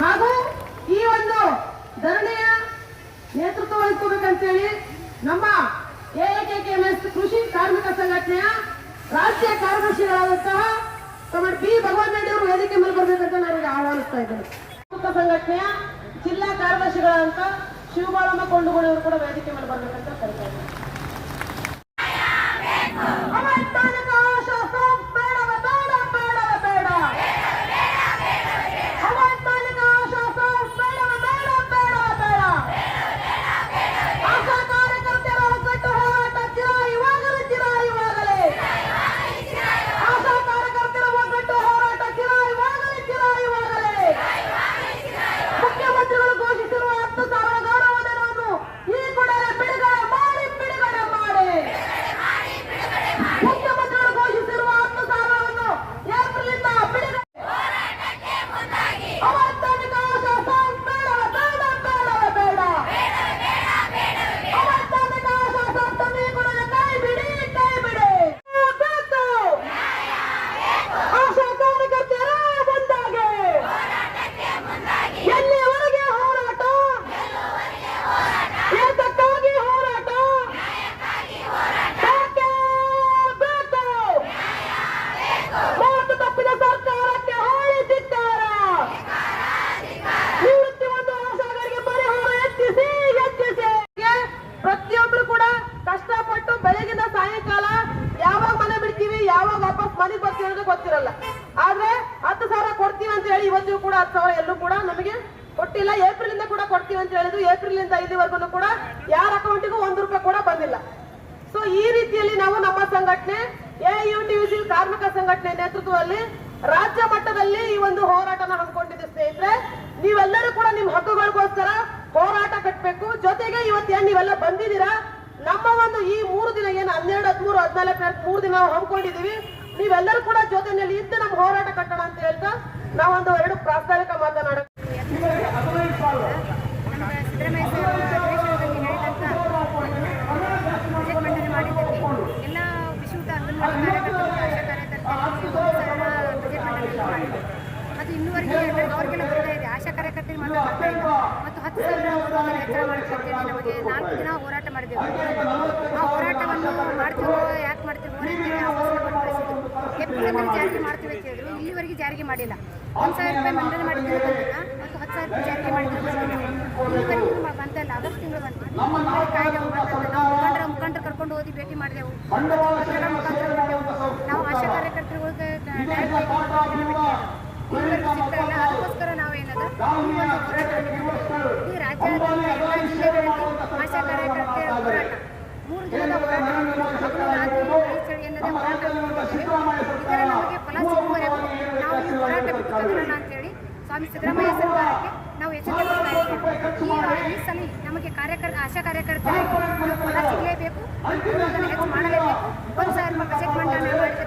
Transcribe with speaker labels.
Speaker 1: ಹಾಗೂ ಈ ಒಂದು ಧರಣಿಯ ನೇತೃತ್ವ ವಹಿಸಬೇಕಂತೇಳಿ ನಮ್ಮ ಎಎಕೆಎಂಎಸ್ ಕೃಷಿ ಕಾರ್ಮಿಕ ಸಂಘಟನೆಯ ರಾಜ್ಯ ಕಾರ್ಯದರ್ಶಿಗಳಾದಂತಹ ಕಮರ್ ಬಿ ಭಗವಾನ್ ರೆಡ್ಡಿ ಅವರು ವೇದಿಕೆ ಮೇಲೆ ಬರಬೇಕಂತ ನಾನು ಆಹ್ವಾನಿಸ್ತಾ ಇದ್ದೇನೆ ಸಂಘಟನೆಯ ಜಿಲ್ಲಾ ಕಾರ್ಯದರ್ಶಿಗಳಾದಂತ ಶಿವಬಾಳಮ್ಮ ಕೊಂಡುಗೋಳಿ ಕೂಡ ವೇದಿಕೆ ಮೇಲೆ ಬರಬೇಕಂತ ಸಾಯಂಕಾಲ ಯಾವಾಗ ಮನೆ ಬಿಡ್ತೀವಿ, ಯಾವಾಗ ವಾಪಸ್ ಮನೆಗೆ ಬರ್ತೀವಿ ಅನ್ನೋದು ಗೊತ್ತಿರಲ್ಲ. ಆದ್ರೆ ಹತ್ತು ಸಾವಿರ ಕೊಡ್ತೀವಿ ಅಂತ ಹೇಳಿ ಇವತ್ತಿಗೂ ಕೂಡ ಹತ್ತು ಸಾವಿರ ಎಲ್ಲೂ ಕೂಡ ನಮಗೆ ಕೊಟ್ಟಿಲ್ಲ. ಏಪ್ರಿಲ್ ಇಂದ ಕೂಡ ಕೊಡ್ತೀವಿ ಅಂತ ಹೇಳಿದ್ರು. ಏಪ್ರಿಲ್ ಇಂದ ಇಲ್ಲಿವರೆಗೂ ಕೂಡ ಯಾರ ಅಕೌಂಟಿಗೂ ಒಂದು ರೂಪಾಯಿ ಕೂಡ ಬಂದಿಲ್ಲ. ಸೊ ಈ ರೀತಿಯಲ್ಲಿ ನಾವು ನಮ್ಮ ಸಂಘಟನೆ ಎಯುಟಿವಿಸಿ ಕಾರ್ಮಿಕ ಸಂಘಟನೆ ನೇತೃತ್ವದಲ್ಲಿ ರಾಜ್ಯ ಮಟ್ಟದಲ್ಲಿ ಈ ಒಂದು ಹೋರಾಟನ ಹಮ್ಮಿಕೊಂಡಿದ್ದೆ ಸ್ನೇಹಿತರೆ. ನೀವೆಲ್ಲರೂ ಕೂಡ ನಿಮ್ ಹಕ್ಕುಗಳಿಗೋಸ್ಕರ ಹೋರಾಟ ಕಟ್ಟಬೇಕು ಜೊತೆಗೆ ಇವತ್ತೇನು ನೀವೆಲ್ಲ ಬಂದಿದ್ದೀರಾ? ನಮ್ಮ ಒಂದು ಈ ಮೂರು ಹದಿನಾಲ್ಕು ಮೂರು ದಿನ ನಾವು ಹಮ್ಮಿಕೊಂಡಿದೀವಿ ನೀವೆಲ್ಲರೂ ಕೂಡ ಜೊತೆಯಲ್ಲಿ ಇದ್ದು ನಮ್ಮ ಹೋರಾಟ ಕಟ್ಟೋಣ ಅಂತ ಹೇಳ್ತಾ ನಾವೊಂದು ಎರಡು ಪ್ರಾಸ್ತಾವಿಕ ಮಾತನಾಡ
Speaker 2: ಅದು ಇನ್ನೂವರೆಗೆ ಅವ್ರಿಗೆಲ್ಲ ಆಶಾ ಮಾತ್ರ ಮತ್ತು ಹತ್ತು ಸಾವಿರ ಎತ್ತರ ಮಾಡ್ತೀವಿ ನಮಗೆ ನಾಲ್ಕು ದಿನ ಹೋರಾಟ ಮಾಡಿದೆವು ಏಪ್ರಿಲ್ ಜಾರಿಗೆ ಮಾಡ್ತೀವಿ ಅಂತ ಹೇಳಿದ್ರು. ಇಲ್ಲಿವರೆಗೆ ಜಾರಿಗೆ ಮಾಡಿಲ್ಲ. ಒಂದು ಸಾವಿರ ರೂಪಾಯಿ ಮಂಡನೆ ಮಾಡಿದ್ರೆ ಬಂದಿಲ್ಲ ಮತ್ತು ಹತ್ತು ಸಾವಿರ ರೂಪಾಯಿ ಜಾರಿಗೆ ಮಾಡಿದ್ರೆ ಇಲ್ಲಿವರೆಗೂ ಬಂತಲ್ಲ ಆಗಸ್ಟ್ ತಿಂಗಳು ಬಂತು. ಇಲ್ಲಿವರೆಗೆ ಕಾಯ್ದೆ ಬಂತಲ್ಲ ನಾವು ಮುಖಂಡರ ಮುಖಂಡರು ಕರ್ಕೊಂಡು ಹೋಗಿ ಭೇಟಿ ಮಾಡಿದೆವು. ಪತ್ರಗಳ ಮುಖಾಂತರ ನಾವು ಆಶಾ ಕಾರ್ಯಕರ್ತರುಗಳಿಗೆ ಡೈರೆಕ್ಟ್ ಭೇಟಿ ಮಾಡಿದ್ದೆವು. ಇಲ್ಲಿವರೆಗೂ ಸಿಗ್ತಾ ಅದಕ್ಕೋಸ್ಕರ ನಾವೇನದ? ಈ ಒಂದು. ಈ ರಾಜ್ಯಾದ್ಯಂತ ಎಲ್ಲ ಜಿಲ್ಲೆಗಳಲ್ಲಿ ಆಶಾ ಕಾರ್ಯಕರ್ತೆಯರ ಹೋರಾಟ. ಮೂರು ದಿನದ ಹೋರಾಟ. ಹಗಲು ರಾತ್ರಿ ಚಳಿ ಎನ್ನದೆ ಹೋರಾಟ ಮಾಡಿದ್ದೇವೆ. ಇದರ ನಮಗೆ ಫಲ ಸಿಗುವವರೆಗೂ ನಾವು ಈ ಕದಲೋಣ ಅಂತೇಳಿ ಸ್ವಾಮಿ ಸಿದ್ದರಾಮಯ್ಯ ಸರ್ಕಾರಕ್ಕೆ ನಾವು ಎಚ್ಚರಿಕೆ ಈ ಸಲ ನಮಗೆ ಕಾರ್ಯಕರ್ತ ಆಶಾ ಕಾರ್ಯಕರ್ತರಿಗೆ ಸಿಗಲೇಬೇಕು. ಹೆಚ್ಚು ಮಾಡಲೇಬೇಕು. ಒಂದು ಸಾವಿರ ರೂಪಾಯಿ ಬಜೆಟ್ ಮಂಡನೆ ಮಾಡಿದ